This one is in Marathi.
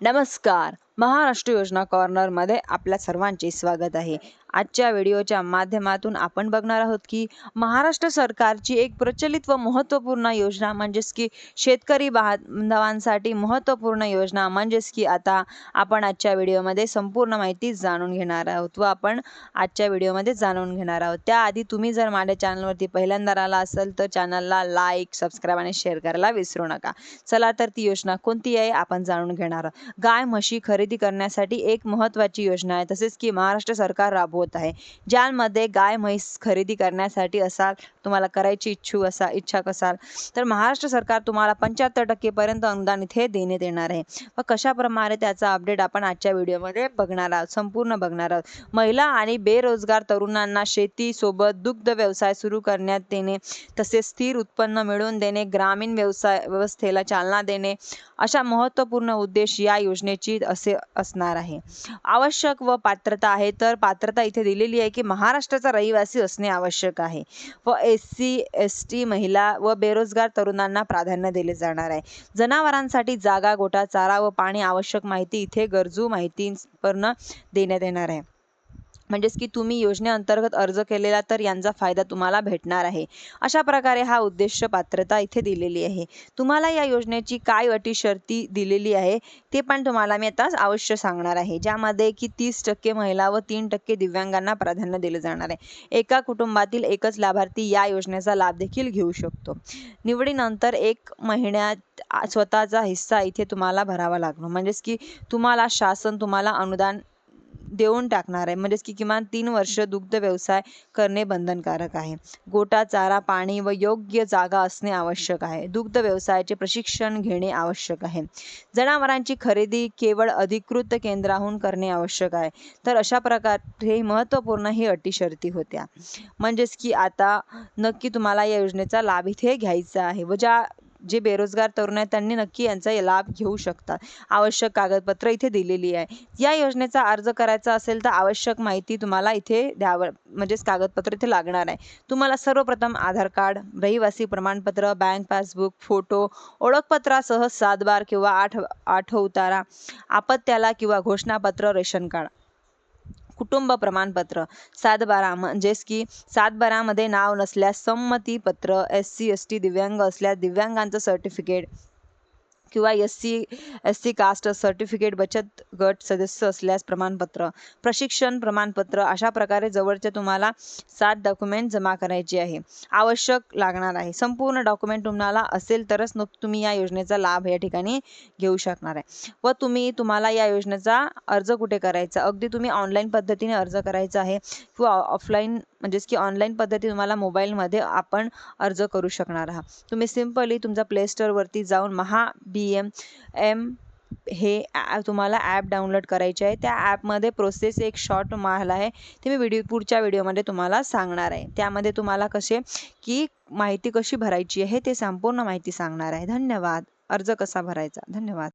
नमस्कार. महाराष्ट्र योजना कॉर्नरमध्ये आपल्या सर्वांचे स्वागत आहे. आजच्या व्हिडिओच्या माध्यमातून आपण बघणार आहोत की महाराष्ट्र सरकारची एक प्रचलित व महत्त्वपूर्ण योजना म्हणजेच की शेतकरी बांधवांसाठी महत्त्वपूर्ण योजना म्हणजेच की आता आपण आजच्या व्हिडिओमध्ये संपूर्ण माहिती जाणून घेणार आहोत व आपण आजच्या व्हिडिओमध्ये जाणून घेणार आहोत. त्याआधी तुम्ही जर माझ्या चॅनलवरती पहिल्यांदा आला असेल तर चॅनलला लाईक सबस्क्राईब आणि शेअर करायला विसरू नका. चला तर ती योजना कोणती आहे आपण जाणून घेणार आहोत. गाय म्हशी खरेदी करण्यासाठी एक महत्त्वाची योजना आहे तसेच की महाराष्ट्र सरकार राबवत आहे. ज्यामध्ये गाय म्हैस खरेदी करण्यासाठी असाल तुम्हाला करायची इच्छुक असा इच्छुक असाल तर महाराष्ट्र सरकार तुम्हाला पंच्याहत्तर टक्केपर्यंत अनुदान इथे देण्यात येणार आहे. व कशाप्रमाणे त्याचा अपडेट आपण आजच्या व्हिडिओमध्ये बघणार आहोत संपूर्ण बघणार आहोत. महिला आणि बेरोजगार तरुणांना शेतीसोबत दुग्ध व्यवसाय सुरू करण्यात देणे तसेच स्थिर उत्पन्न मिळवून देणे ग्रामीण व्यवसाय व्यवस्थेला चालना देणे अशा महत्त्वपूर्ण उद्देश या योजनेची असे असणार आहे. आवश्यक व पात्रता आहे तर पात्रता इथे दिलेली आहे की महाराष्ट्राचा रहिवासी असणे आवश्यक आहे व एस सी एस टी महिला व बेरोजगार तरुणांना प्राधान्य दिले जाणार आहे. जनावरांसाठी जागा गोठा चारा व पाणी आवश्यक माहिती इथे गरजू माहिती देण्यात येणार आहे. म्हणजेच की तुम्ही योजनेअंतर्गत अर्ज केलेला तर यांचा फायदा तुम्हाला भेटणार आहे. अशा प्रकारे हा उद्देश पात्रता इथे दिलेली आहे. तुम्हाला या योजनेची काय अटी शर्ती दिलेली आहे ते पण तुम्हाला मी आता अवश्य सांगणार आहे. ज्यामध्ये की तीस टक्के महिला व तीन टक्के दिव्यांगांना प्राधान्य दिले जाणार आहे. एका कुटुंबातील एकच लाभार्थी या योजनेचा लाभ देखील घेऊ शकतो. निवडीनंतर एक महिन्यात स्वतःचा हिस्सा इथे तुम्हाला भरावा लागणार म्हणजेच की तुम्हाला शासन तुम्हाला अनुदान देऊन टाकणार आहे. म्हणजेच की किमान तीन वर्ष दुग्ध व्यवसाय करणे बंधनकारक आहे. गोटा चारा पाणी व योग्य जागा असणे आवश्यक आहे. दुग्ध व्यवसायाचे प्रशिक्षण घेणे आवश्यक आहे. जनावरांची खरेदी केवळ अधिकृत केंद्राहून करणे आवश्यक आहे. तर अशा प्रकारे महत्त्वपूर्ण ही अटी शर्ती होत्या. म्हणजेच की आता नक्की तुम्हाला या योजनेचा लाभ इथे घ्यायचा आहे व ज्या जे बेरोजगार तरुण आहेत त्यांनी नक्की यांचा लाभ घेऊ शकतात. आवश्यक कागदपत्र इथे दिलेली आहे. या योजनेचा अर्ज करायचा असेल तर आवश्यक माहिती तुम्हाला इथे द्यावं म्हणजेच कागदपत्र इथे लागणार आहे. तुम्हाला सर्वप्रथम आधार कार्ड रहिवासी प्रमाणपत्र बँक पासबुक फोटो ओळखपत्रासह सातबार किंवा आठ आठ उतारा आपत्याला किंवा घोषणापत्र रेशन कार्ड. कुटुंब प्रमाणपत्र. सातबारा म्हणजेच की सातबारामध्ये नाव नसल्यास संमतीपत्र एस सी एस टी दिव्यांग असल्यास दिव्यांगांचं सर्टिफिकेट किंवा S C S C caste certificate बचत गट सदस्य असल्यास प्रमाणपत्र प्रशिक्षण प्रमाणपत्र अशा प्रकारे जवळचे तुम्हाला सात डॉक्युमेंट जमा करायचे आहे. आवश्यक लागणार आहे. संपूर्ण डॉक्युमेंट तुम्हाला असेल तरच न तुम्ही या योजनेचा लाभ या ठिकाणी घेऊ शकणार आहे. व तुम्ही तुम्हाला या योजनेचा अर्ज कुठे करायचा? अगदी तुम्ही ऑनलाईन पद्धतीने अर्ज करायचा आहे किंवा ऑफलाईन म्हणजेच की ऑनलाईन पद्धती तुम्हाला मोबाईलमध्ये आपण अर्ज करू शकणार आहात. तुम्ही सिम्पली तुमचा प्ले स्टोअरवरती जाऊन महा बी एम एम हे तुम्हाला ॲप डाउनलोड करायचे आहे. त्या ॲपमध्ये प्रोसेस एक शॉर्ट माल आहे. ते मी व्हिडिओ पुढच्या व्हिडिओमध्ये तुम्हाला सांगणार आहे. त्यामध्ये तुम्हाला कसे की माहिती कशी भरायची आहे ते संपूर्ण माहिती सांगणार आहे. धन्यवाद. अर्ज कसा भरायचा? धन्यवाद.